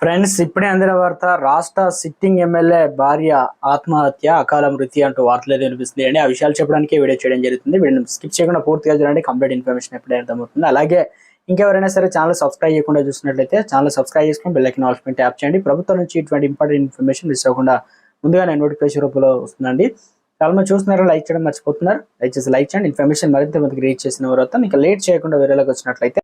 Friends ఇప్పుడే అందిన వార్త రాష్ట్ర సిట్టింగ్ ఎమ్మెల్యే భార్య ఆత్మహత్య అకాల మృతి అంటూ వార్తలు వినిపిస్తుంది అండి ఆ విషయాలు చెప్పడానికి వీడియో చేయడం జరుగుతుంది. వీడిని స్కిప్ చేయకుండా పూర్తిగా చూడండి. కంప్లీట్ ఇన్ఫర్మేషన్ ఎప్పుడే అర్థమవుతుంది. అలాగే ఇంకెవరైనా సరే ఛానల్ సబ్స్క్రైబ్ చేయకుండా చూసినట్లయితే ఛానల్ సబ్స్క్రైబ్ చేసుకుని బెల్ ఐకన్ యాప్ ట్యాప్ చేయండి. ప్రభుత్వం నుంచి ఇటువంటి ఇంపార్టెంట్ ఇన్ఫర్మేషన్ మిస్ అవ్వకుండా ముందుగా నేను నోటిఫికేషన్ రూపంలో వస్తుందండి. చాలా మంది చూస్తున్నారు. లైక్ చేయడం మర్చిపోతున్నారు. లైక్ చేసి లైక్ చేయండి. ఇన్ఫర్మేషన్ మరింత మందికి రీచ్ చేసిన తర్వాత మీకు లేట్ చేయకుండా వేరేలాగా వచ్చినట్లయితే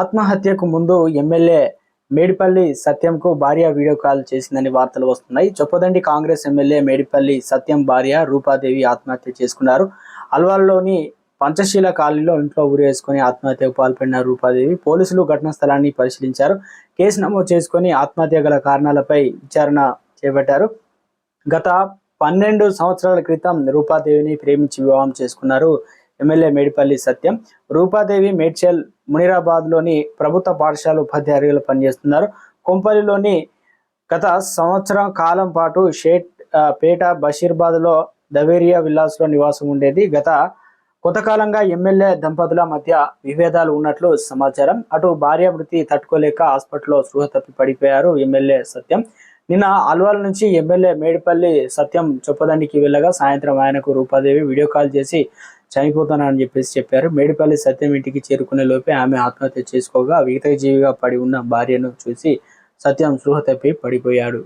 ఆత్మహత్యకు ముందు ఎమ్మెల్యే మేడిపల్లి సత్యంకు భార్య వీడియో కాల్ చేసిందని వార్తలు వస్తున్నాయి. చొప్పదండి కాంగ్రెస్ ఎమ్మెల్యే మేడిపల్లి సత్యం భార్య రూపాదేవి ఆత్మహత్య చేసుకున్నారు. అల్వాల్లోని పంచశీల కాలనీలో ఇంట్లో ఊరేసుకొని ఆత్మహత్యకు పాల్పడిన రూపాదేవి పోలీసులు ఘటనా స్థలాన్ని పరిశీలించారు. కేసు నమోదు చేసుకొని ఆత్మహత్య గల కారణాలపై విచారణ చేపట్టారు. గత పన్నెండు సంవత్సరాల క్రితం రూపాదేవిని ప్రేమించి వివాహం చేసుకున్నారు ఎమ్మెల్యే మేడిపల్లి సత్యం. రూపాదేవి మేడ్చల్ మునిరాబాద్లోని ప్రభుత్వ పాఠశాల ఉపాధ్యాయులుగా పనిచేస్తున్నారు. కొంపల్లిలోని గత సంవత్సరం కాలం పాటు షేట్ పేట పేట బషీర్బాద్లో దవేరియా విల్లాస్లో నివాసం ఉండేది. గత కొంతకాలంగా ఎమ్మెల్యే దంపతుల మధ్య విభేదాలు ఉన్నట్లు సమాచారం. అటు భార్య మృతి తట్టుకోలేక హాస్పిటల్లో స్పృహ తప్పి పడిపోయారు ఎమ్మెల్యే సత్యం. నిన్న అల్వాల్ నుంచి ఎమ్మెల్యే మేడిపల్లి సత్యం చొప్పదండికి వెళ్ళగా సాయంత్రం ఆయనకు రూపాదేవి వీడియో కాల్ చేసి చనిపోతానని చెప్పేసి చెప్పారు. మేడిపల్లి సత్యం ఇంటికి చేరుకునే లోపే ఆమె ఆత్మహత్య చేసుకోగా విగతజీవిగా పడి ఉన్న భార్యను చూసి సత్యం స్పృహ తప్పి పడిపోయాడు.